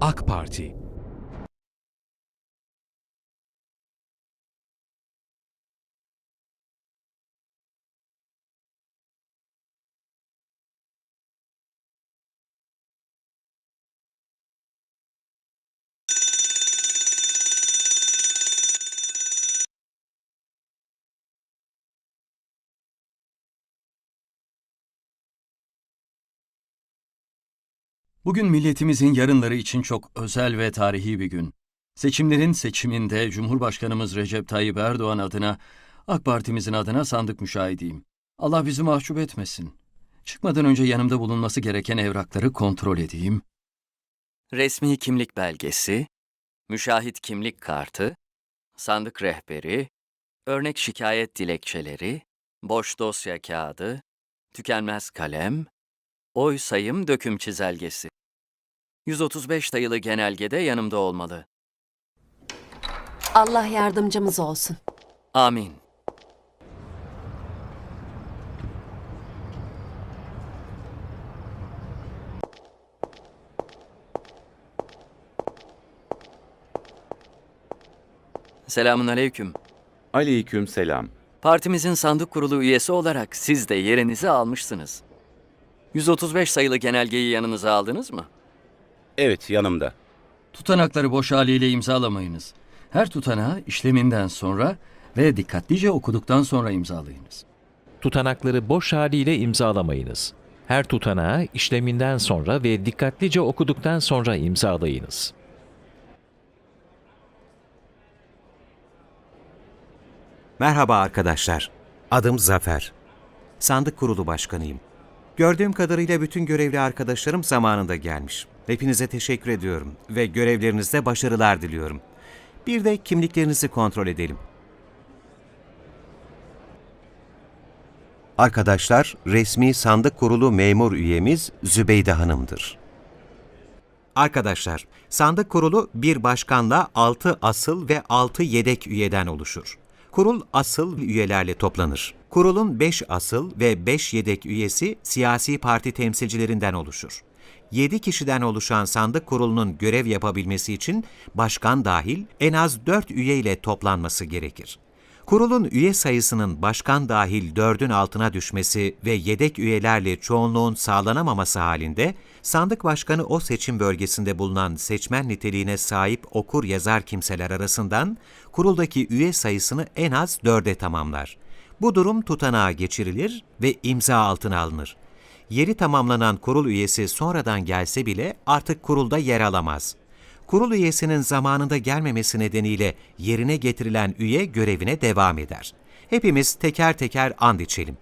AK Parti Bugün milletimizin yarınları için çok özel ve tarihi bir gün. Seçimlerin seçiminde Cumhurbaşkanımız Recep Tayyip Erdoğan adına, AK Partimizin adına sandık müşahidiyim. Allah bizi mahcup etmesin. Çıkmadan önce yanımda bulunması gereken evrakları kontrol edeyim. Resmi kimlik belgesi, müşahit kimlik kartı, sandık rehberi, örnek şikayet dilekçeleri, boş dosya kağıdı, tükenmez kalem, oy sayım döküm çizelgesi. 135 sayılı genelgede yanımda olmalı. Allah yardımcımız olsun. Amin. Selamun aleyküm. Aleyküm selam. Partimizin sandık kurulu üyesi olarak siz de yerinizi almışsınız. 135 sayılı genelgeyi yanınıza aldınız mı? Evet yanımda. Tutanakları boş haliyle imzalamayınız. Her tutanağı işleminden sonra ve dikkatlice okuduktan sonra imzalayınız. Tutanakları boş haliyle imzalamayınız. Her tutanağı işleminden sonra ve dikkatlice okuduktan sonra imzalayınız. Merhaba arkadaşlar. Adım Zafer. Sandık Kurulu Başkanıyım. Gördüğüm kadarıyla bütün görevli arkadaşlarım zamanında gelmiş. Hepinize teşekkür ediyorum ve görevlerinizde başarılar diliyorum. Bir de kimliklerinizi kontrol edelim. Arkadaşlar, resmi sandık kurulu memur üyemiz Zübeyde Hanım'dır. Arkadaşlar, sandık kurulu bir başkanla 6 asıl ve 6 yedek üyeden oluşur. Kurul asıl üyelerle toplanır. Kurulun 5 asıl ve 5 yedek üyesi siyasi parti temsilcilerinden oluşur. 7 kişiden oluşan sandık kurulunun görev yapabilmesi için başkan dahil en az 4 üye ile toplanması gerekir. Kurulun üye sayısının başkan dahil dördün altına düşmesi ve yedek üyelerle çoğunluğun sağlanamaması halinde, sandık başkanı o seçim bölgesinde bulunan seçmen niteliğine sahip okur yazar kimseler arasından kuruldaki üye sayısını en az dörde tamamlar. Bu durum tutanağa geçirilir ve imza altına alınır. Yeri tamamlanan kurul üyesi sonradan gelse bile artık kurulda yer alamaz. Kurul üyesinin zamanında gelmemesi nedeniyle yerine getirilen üye görevine devam eder. Hepimiz teker teker and içelim.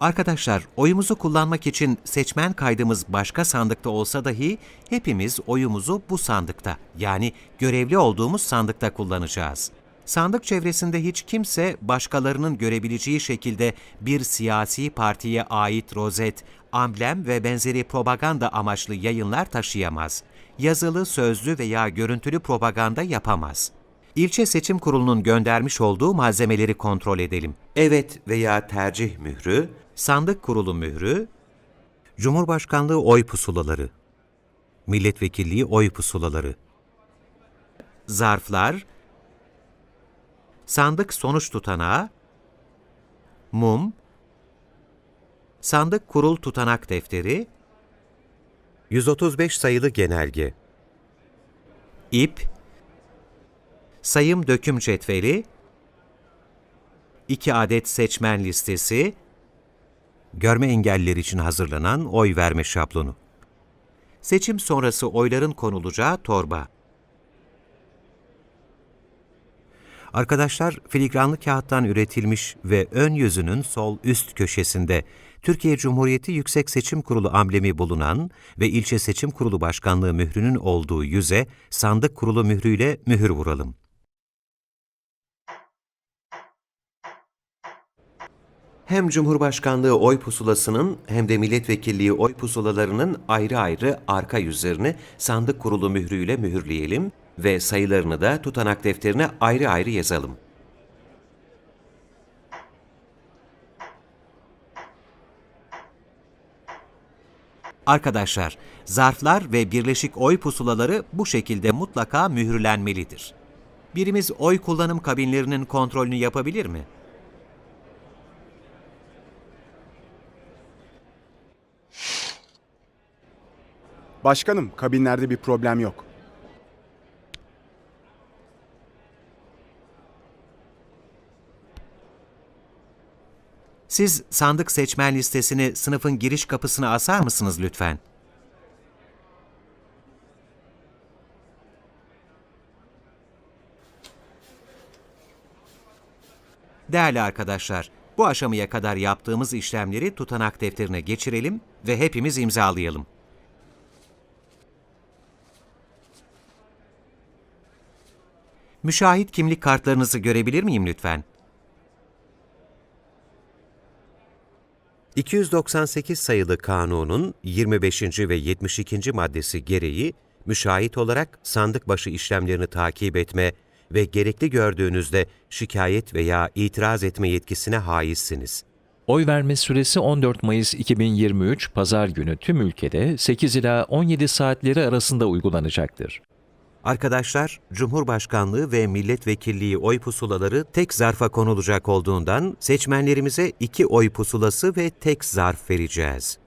Arkadaşlar, oyumuzu kullanmak için seçmen kaydımız başka sandıkta olsa dahi hepimiz oyumuzu bu sandıkta yani görevli olduğumuz sandıkta kullanacağız. Sandık çevresinde hiç kimse başkalarının görebileceği şekilde bir siyasi partiye ait rozet, amblem ve benzeri propaganda amaçlı yayınlar taşıyamaz. Yazılı, sözlü veya görüntülü propaganda yapamaz. İlçe Seçim Kurulu'nun göndermiş olduğu malzemeleri kontrol edelim. Evet veya tercih mührü, sandık kurulu mührü, Cumhurbaşkanlığı oy pusulaları, milletvekilliği oy pusulaları, zarflar, sandık sonuç tutanağı, mum, sandık kurul tutanak defteri, 135 sayılı genelge, ip, sayım döküm cetveli, 2 adet seçmen listesi, görme engelliler için hazırlanan oy verme şablonu. Seçim sonrası oyların konulacağı torba. Arkadaşlar, filigranlı kağıttan üretilmiş ve ön yüzünün sol üst köşesinde Türkiye Cumhuriyeti Yüksek Seçim Kurulu amblemi bulunan ve ilçe seçim kurulu başkanlığı mührünün olduğu yüze sandık kurulu mührüyle mühür vuralım. Hem Cumhurbaşkanlığı oy pusulasının hem de milletvekilliği oy pusulalarının ayrı ayrı arka yüzlerini sandık kurulu mührüyle mühürleyelim ve sayılarını da tutanak defterine ayrı ayrı yazalım. Arkadaşlar, zarflar ve birleşik oy pusulaları bu şekilde mutlaka mühürlenmelidir. Birimiz oy kullanım kabinlerinin kontrolünü yapabilir mi? Başkanım, kabinlerde bir problem yok. Siz sandık seçmen listesini sınıfın giriş kapısına asar mısınız lütfen? Değerli arkadaşlar, bu aşamaya kadar yaptığımız işlemleri tutanak defterine geçirelim ve hepimiz imzalayalım. Müşahit kimlik kartlarınızı görebilir miyim lütfen? 298 sayılı kanunun 25. ve 72. maddesi gereği müşahit olarak sandık başı işlemlerini takip etme ve gerekli gördüğünüzde şikayet veya itiraz etme yetkisine haizsiniz. Oy verme süresi 14 Mayıs 2023 Pazar günü tüm ülkede 8 ila 17 saatleri arasında uygulanacaktır. Arkadaşlar, Cumhurbaşkanlığı ve milletvekilliği oy pusulaları tek zarfa konulacak olduğundan seçmenlerimize iki oy pusulası ve tek zarf vereceğiz.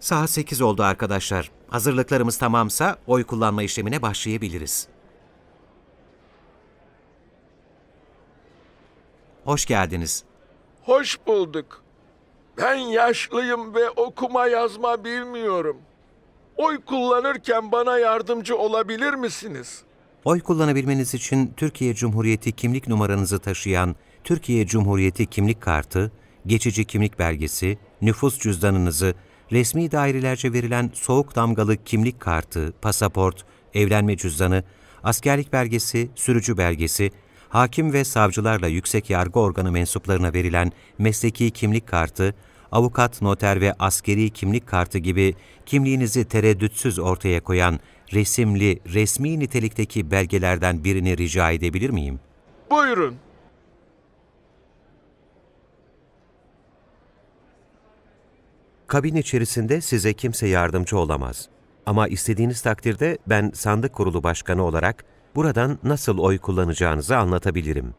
Saat 8 oldu arkadaşlar. Hazırlıklarımız tamamsa oy kullanma işlemine başlayabiliriz. Hoş geldiniz. Hoş bulduk. Ben yaşlıyım ve okuma yazma bilmiyorum. Oy kullanırken bana yardımcı olabilir misiniz? Oy kullanabilmeniz için Türkiye Cumhuriyeti kimlik numaranızı taşıyan Türkiye Cumhuriyeti kimlik kartı, geçici kimlik belgesi, nüfus cüzdanınızı, resmi dairelerce verilen soğuk damgalı kimlik kartı, pasaport, evlenme cüzdanı, askerlik belgesi, sürücü belgesi, hakim ve savcılarla yüksek yargı organı mensuplarına verilen mesleki kimlik kartı, avukat, noter ve askeri kimlik kartı gibi kimliğinizi tereddütsüz ortaya koyan resimli, resmi nitelikteki belgelerden birini rica edebilir miyim? Buyurun. Kabin içerisinde size kimse yardımcı olamaz. Ama istediğiniz takdirde ben sandık kurulu başkanı olarak buradan nasıl oy kullanacağınızı anlatabilirim.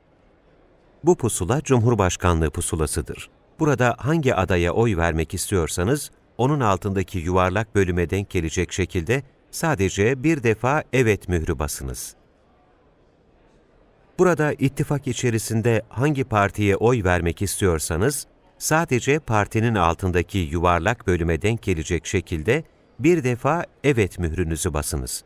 Bu pusula Cumhurbaşkanlığı pusulasıdır. Burada hangi adaya oy vermek istiyorsanız, onun altındaki yuvarlak bölüme denk gelecek şekilde sadece bir defa evet mührü basınız. Burada ittifak içerisinde hangi partiye oy vermek istiyorsanız, sadece partinin altındaki yuvarlak bölüme denk gelecek şekilde bir defa evet mührünüzü basınız.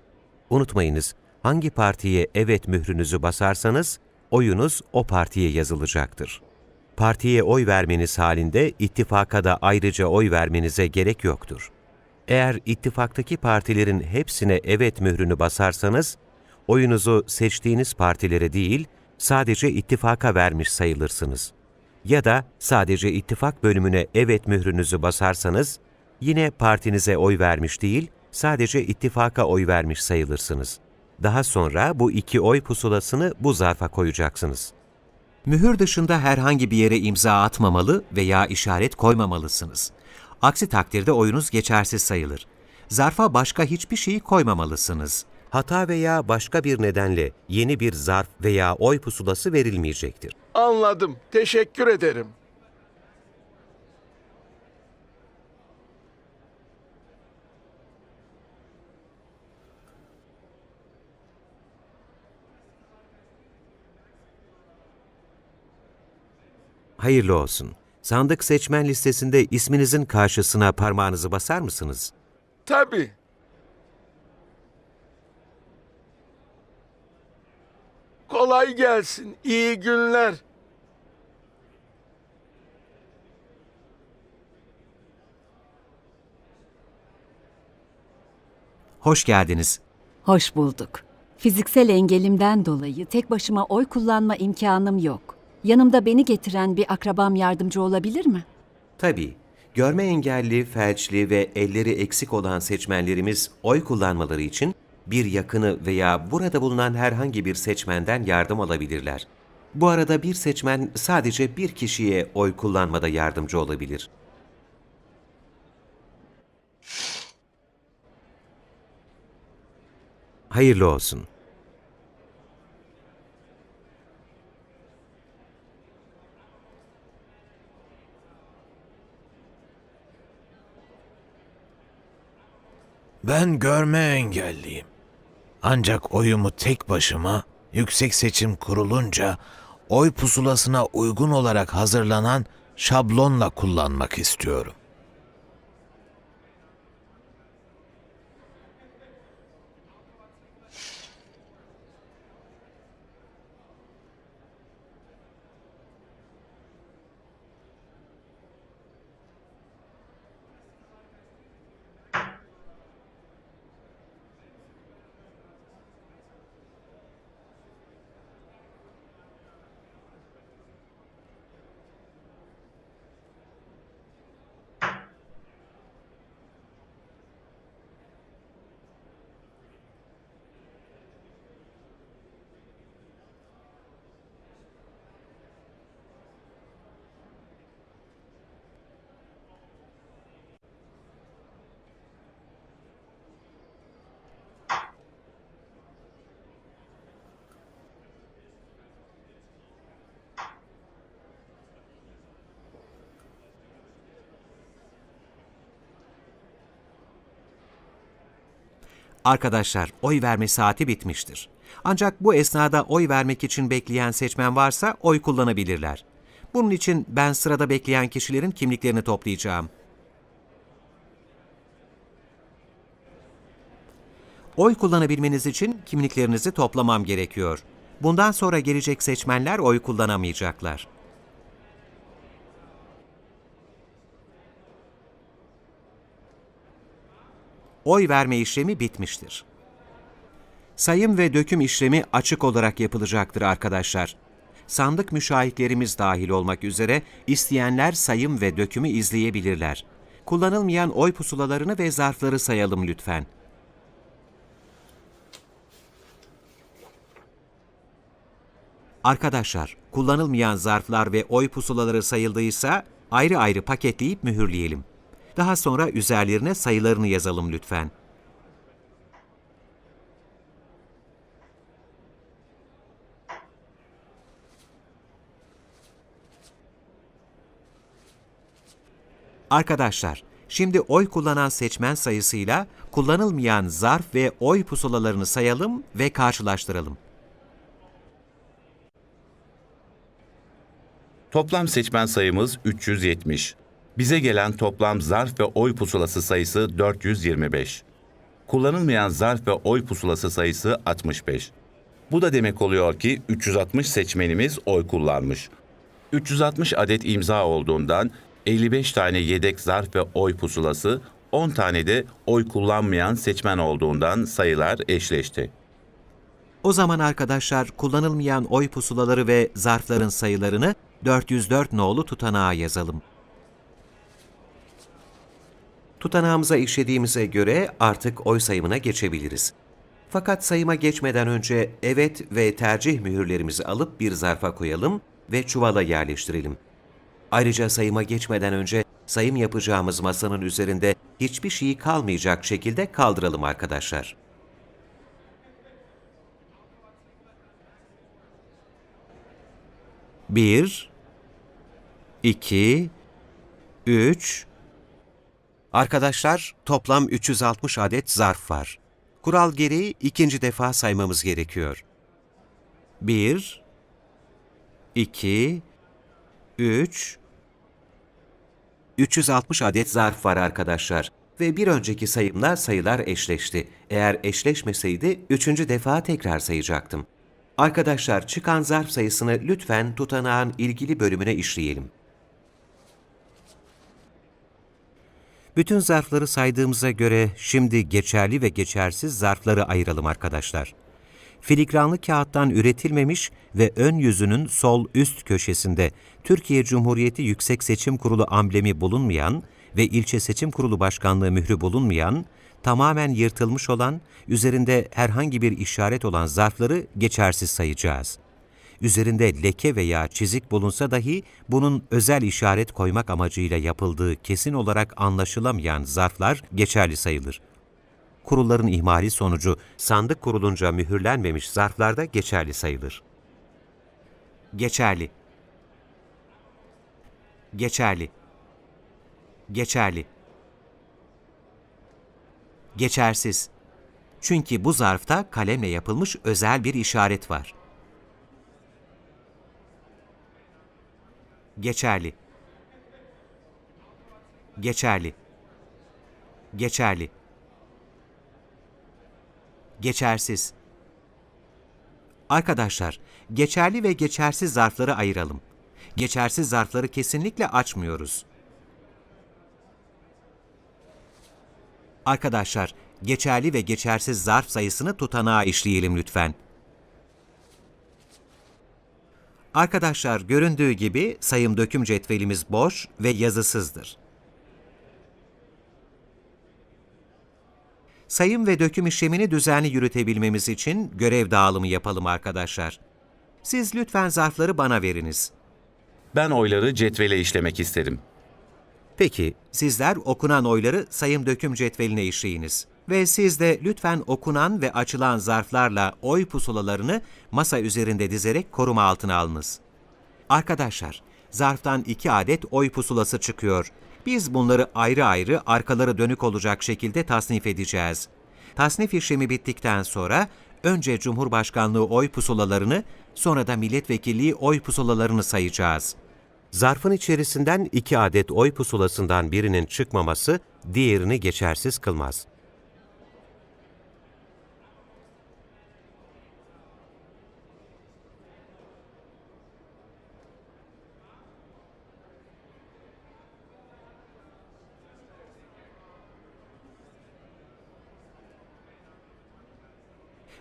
Unutmayınız, hangi partiye evet mührünüzü basarsanız, oyunuz o partiye yazılacaktır. Partiye oy vermeniz halinde ittifaka da ayrıca oy vermenize gerek yoktur. Eğer ittifaktaki partilerin hepsine evet mührünü basarsanız, oyunuzu seçtiğiniz partilere değil, sadece ittifaka vermiş sayılırsınız. Ya da sadece ittifak bölümüne evet mührünüzü basarsanız, yine partinize oy vermiş değil, sadece ittifaka oy vermiş sayılırsınız. Daha sonra bu iki oy pusulasını bu zarfa koyacaksınız. Mühür dışında herhangi bir yere imza atmamalı veya işaret koymamalısınız. Aksi takdirde oyunuz geçersiz sayılır. Zarfa başka hiçbir şeyi koymamalısınız. Hata veya başka bir nedenle yeni bir zarf veya oy pusulası verilmeyecektir. Anladım. Teşekkür ederim. Hayırlı olsun. Sandık seçmen listesinde isminizin karşısına parmağınızı basar mısınız? Tabii. Kolay gelsin. İyi günler. Hoş geldiniz. Hoş bulduk. Fiziksel engelimden dolayı tek başıma oy kullanma imkanım yok. Yanımda beni getiren bir akrabam yardımcı olabilir mi? Tabii. Görme engelli, felçli ve elleri eksik olan seçmenlerimiz oy kullanmaları için bir yakını veya burada bulunan herhangi bir seçmenden yardım alabilirler. Bu arada bir seçmen sadece bir kişiye oy kullanmada yardımcı olabilir. Hayırlı olsun. Ben görme engelliyim. Ancak oyumu tek başıma Yüksek Seçim Kurulunca oy pusulasına uygun olarak hazırlanan şablonla kullanmak istiyorum. Arkadaşlar, oy verme saati bitmiştir. Ancak bu esnada oy vermek için bekleyen seçmen varsa oy kullanabilirler. Bunun için ben sırada bekleyen kişilerin kimliklerini toplayacağım. Oy kullanabilmeniz için kimliklerinizi toplamam gerekiyor. Bundan sonra gelecek seçmenler oy kullanamayacaklar. Oy verme işlemi bitmiştir. Sayım ve döküm işlemi açık olarak yapılacaktır arkadaşlar. Sandık müşahitlerimiz dahil olmak üzere isteyenler sayım ve dökümü izleyebilirler. Kullanılmayan oy pusulalarını ve zarfları sayalım lütfen. Arkadaşlar, kullanılmayan zarflar ve oy pusulaları sayıldıysa ayrı ayrı paketleyip mühürleyelim. Daha sonra üzerlerine sayılarını yazalım lütfen. Arkadaşlar, şimdi oy kullanan seçmen sayısıyla kullanılmayan zarf ve oy pusulalarını sayalım ve karşılaştıralım. Toplam seçmen sayımız 370. Bize gelen toplam zarf ve oy pusulası sayısı 425. Kullanılmayan zarf ve oy pusulası sayısı 65. Bu da demek oluyor ki 360 seçmenimiz oy kullanmış. 360 adet imza olduğundan 55 tane yedek zarf ve oy pusulası, 10 tane de oy kullanmayan seçmen olduğundan sayılar eşleşti. O zaman arkadaşlar kullanılmayan oy pusulaları ve zarfların sayılarını 404 nolu tutanağa yazalım. Tutanağımıza işlediğimize göre artık oy sayımına geçebiliriz. Fakat sayıma geçmeden önce evet ve tercih mühürlerimizi alıp bir zarfa koyalım ve çuvala yerleştirelim. Ayrıca sayıma geçmeden önce sayım yapacağımız masanın üzerinde hiçbir şey kalmayacak şekilde kaldıralım arkadaşlar. Bir, iki, üç. Arkadaşlar toplam 360 adet zarf var. Kural gereği ikinci defa saymamız gerekiyor. Bir, iki, üç, 360 adet zarf var arkadaşlar. Ve bir önceki sayımla sayılar eşleşti. Eğer eşleşmeseydi üçüncü defa tekrar sayacaktım. Arkadaşlar çıkan zarf sayısını lütfen tutanağın ilgili bölümüne işleyelim. Bütün zarfları saydığımıza göre şimdi geçerli ve geçersiz zarfları ayıralım arkadaşlar. Filigranlı kağıttan üretilmemiş ve ön yüzünün sol üst köşesinde Türkiye Cumhuriyeti Yüksek Seçim Kurulu amblemi bulunmayan ve ilçe seçim kurulu başkanlığı mührü bulunmayan, tamamen yırtılmış olan, üzerinde herhangi bir işaret olan zarfları geçersiz sayacağız. Üzerinde leke veya çizik bulunsa dahi bunun özel işaret koymak amacıyla yapıldığı kesin olarak anlaşılamayan zarflar geçerli sayılır. kurulların ihmali sonucu sandık kurulunca mühürlenmemiş zarflarda geçerli sayılır. Geçerli. Geçerli. Geçerli. Geçersiz. Çünkü bu zarfta kalemle yapılmış özel bir işaret var. Geçerli. Geçerli. Geçerli. Geçersiz. Arkadaşlar, geçerli ve geçersiz zarfları ayıralım. Geçersiz zarfları kesinlikle açmıyoruz. Arkadaşlar, geçerli ve geçersiz zarf sayısını tutanağa işleyelim lütfen. Arkadaşlar, göründüğü gibi sayım döküm cetvelimiz boş ve yazısızdır. Sayım ve döküm işlemini düzenli yürütebilmemiz için görev dağılımı yapalım arkadaşlar. Siz lütfen zarfları bana veriniz. Ben oyları cetvele işlemek isterim. Peki, sizler okunan oyları sayım döküm cetveline işleyiniz. Ve siz de lütfen okunan ve açılan zarflarla oy pusulalarını masa üzerinde dizerek koruma altına alınız. Arkadaşlar, zarftan iki adet oy pusulası çıkıyor. Biz bunları ayrı ayrı arkaları dönük olacak şekilde tasnif edeceğiz. Tasnif işlemi bittikten sonra önce Cumhurbaşkanlığı oy pusulalarını, sonra da milletvekilliği oy pusulalarını sayacağız. Zarfın içerisinden iki adet oy pusulasından birinin çıkmaması diğerini geçersiz kılmaz.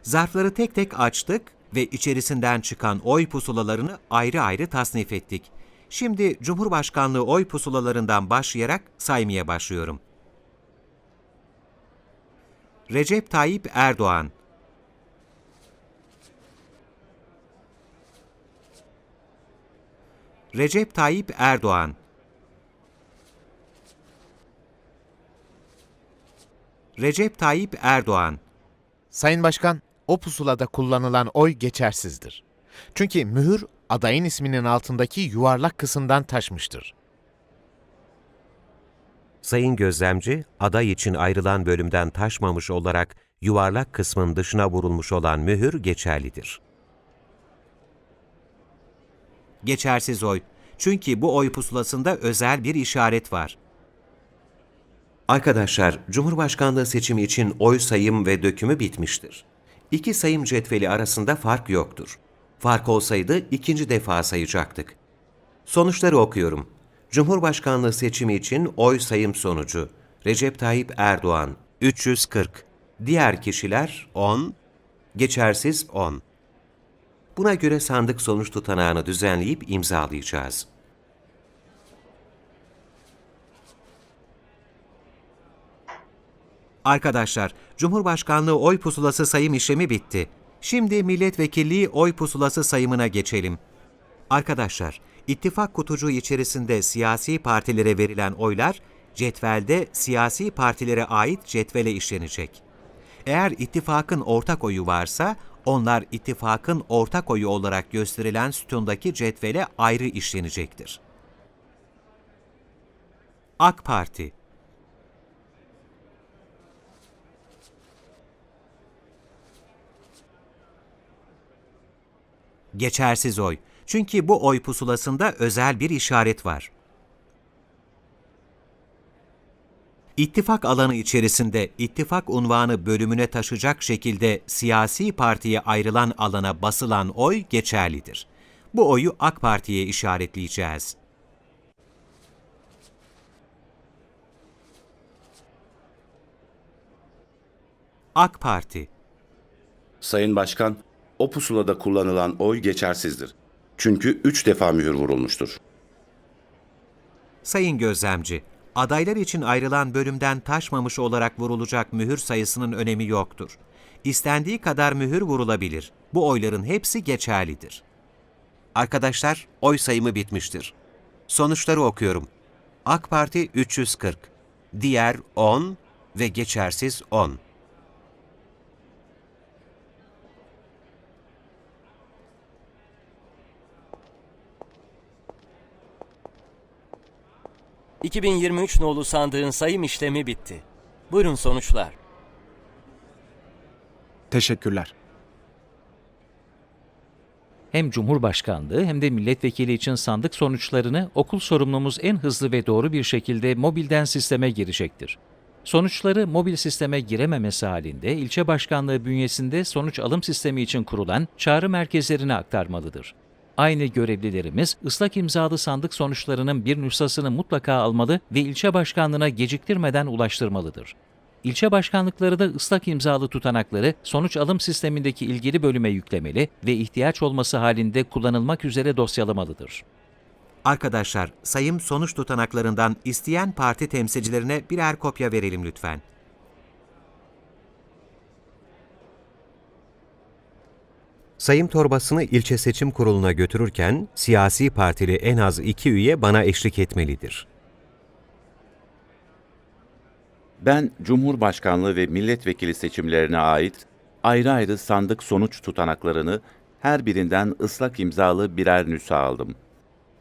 Zarfları tek tek açtık ve içerisinden çıkan oy pusulalarını ayrı ayrı tasnif ettik. Şimdi Cumhurbaşkanlığı oy pusulalarından başlayarak saymaya başlıyorum. Recep Tayyip Erdoğan Recep Tayyip Erdoğan Recep Tayyip Erdoğan Sayın Başkan, o pusulada kullanılan oy geçersizdir. Çünkü mühür adayın isminin altındaki yuvarlak kısımdan taşmıştır. Sayın gözlemci, aday için ayrılan bölümden taşmamış olarak yuvarlak kısmın dışına vurulmuş olan mühür geçerlidir. Geçersiz oy. Çünkü bu oy pusulasında özel bir işaret var. Arkadaşlar, Cumhurbaşkanlığı seçimi için oy sayım ve dökümü bitmiştir. İki sayım cetveli arasında fark yoktur. Fark olsaydı ikinci defa sayacaktık. Sonuçları okuyorum. Cumhurbaşkanlığı seçimi için oy sayım sonucu Recep Tayyip Erdoğan 340, diğer kişiler 10, geçersiz 10. Buna göre sandık sonuç tutanağını düzenleyip imzalayacağız. Arkadaşlar, Cumhurbaşkanlığı oy pusulası sayım işlemi bitti. Şimdi milletvekilliği oy pusulası sayımına geçelim. Arkadaşlar, ittifak kutucuğu içerisinde siyasi partilere verilen oylar, cetvelde siyasi partilere ait cetvele işlenecek. Eğer ittifakın ortak oyu varsa, onlar ittifakın ortak oyu olarak gösterilen sütundaki cetvele ayrı işlenecektir. AK Parti Geçersiz oy. Çünkü bu oy pusulasında özel bir işaret var. İttifak alanı içerisinde ittifak unvanı bölümüne taşıyacak şekilde siyasi partiye ayrılan alana basılan oy geçerlidir. Bu oyu AK Parti'ye işaretleyeceğiz. AK Parti Sayın Başkan, o pusulada kullanılan oy geçersizdir. Çünkü üç defa mühür vurulmuştur. Sayın Gözlemci, adaylar için ayrılan bölümden taşmamış olarak vurulacak mühür sayısının önemi yoktur. İstendiği kadar mühür vurulabilir. Bu oyların hepsi geçerlidir. Arkadaşlar, oy sayımı bitmiştir. Sonuçları okuyorum. AK Parti 340, diğer 10 ve geçersiz 10. 2023 nolu sandığın sayım işlemi bitti. Buyurun sonuçlar. Teşekkürler. Hem Cumhurbaşkanlığı hem de milletvekili için sandık sonuçlarını okul sorumlumuz en hızlı ve doğru bir şekilde mobilden sisteme girecektir. Sonuçları mobil sisteme girememesi halinde ilçe başkanlığı bünyesinde sonuç alım sistemi için kurulan çağrı merkezlerine aktarmalıdır. Aynı görevlilerimiz ıslak imzalı sandık sonuçlarının bir nüshasını mutlaka almalı ve ilçe başkanlığına geciktirmeden ulaştırmalıdır. İlçe başkanlıkları da ıslak imzalı tutanakları sonuç alım sistemindeki ilgili bölüme yüklemeli ve ihtiyaç olması halinde kullanılmak üzere dosyalamalıdır. Arkadaşlar, sayım sonuç tutanaklarından isteyen parti temsilcilerine birer kopya verelim lütfen. Sayım torbasını ilçe seçim kuruluna götürürken siyasi partili en az iki üye bana eşlik etmelidir. Ben Cumhurbaşkanlığı ve milletvekili seçimlerine ait ayrı ayrı sandık sonuç tutanaklarını her birinden ıslak imzalı birer nüsha aldım.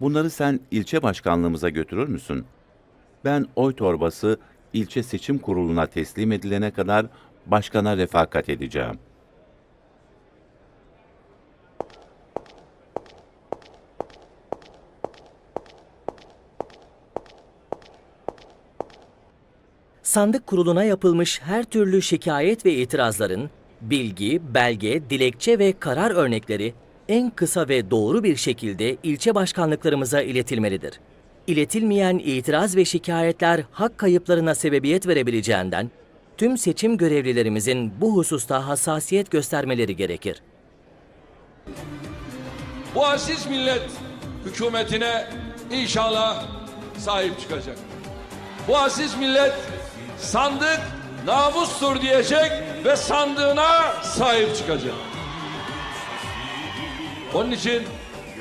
Bunları sen ilçe başkanlığımıza götürür müsün? Ben oy torbası ilçe seçim kuruluna teslim edilene kadar başkana refakat edeceğim. Sandık kuruluna yapılmış her türlü şikayet ve itirazların bilgi, belge, dilekçe ve karar örnekleri en kısa ve doğru bir şekilde ilçe başkanlıklarımıza iletilmelidir. İletilmeyen itiraz ve şikayetler hak kayıplarına sebebiyet verebileceğinden tüm seçim görevlilerimizin bu hususta hassasiyet göstermeleri gerekir. Bu aziz millet hükümetine inşallah sahip çıkacak. Bu aziz millet sandık namustur diyecek ve sandığına sahip çıkacak. Onun için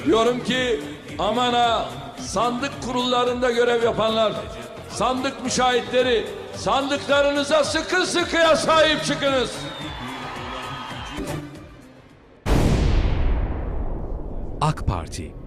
diyorum ki aman ha sandık kurullarında görev yapanlar, sandık müşahitleri, sandıklarınıza sıkı sıkıya sahip çıkınız. AK Parti